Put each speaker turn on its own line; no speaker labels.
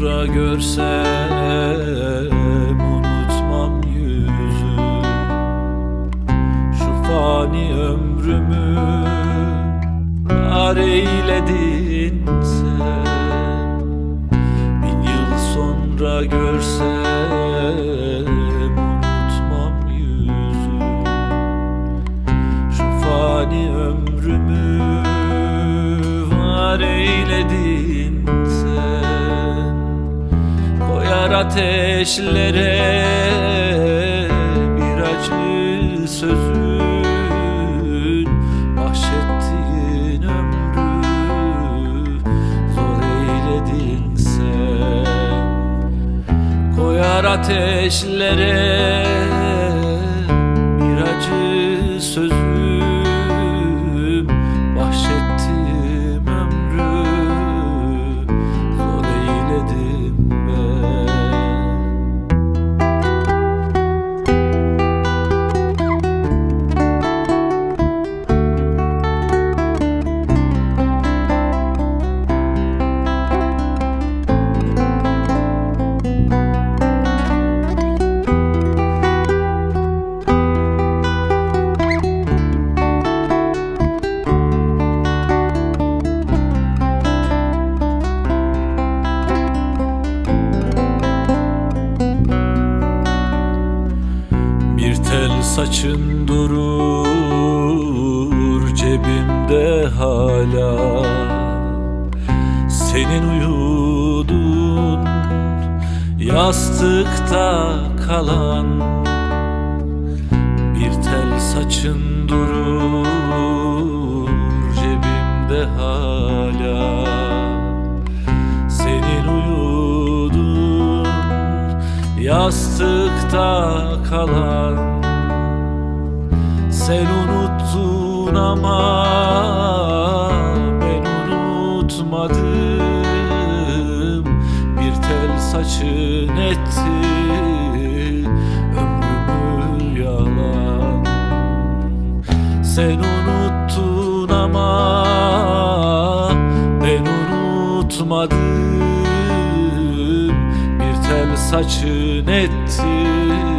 görsem unutmam yüzü. Şu fani ömrümü var eyledin sen. Bin yıl sonra görsem unutmam yüzü. Şu fani ömrümü var eyledin Koyar ateşlere bir acı sözün Bahşettiğin ömrü zor eyledin sen. Koyar ateşlere saçın durur cebimde hala. Senin uyudun yastıkta kalan Bir tel saçın durur cebimde hala. Senin uyudun yastıkta kalan Sen unuttun ama ben unutmadım. Bir tel saçın etti ömrümü yalan. Sen unuttun ama ben unutmadım. Bir tel saçın etti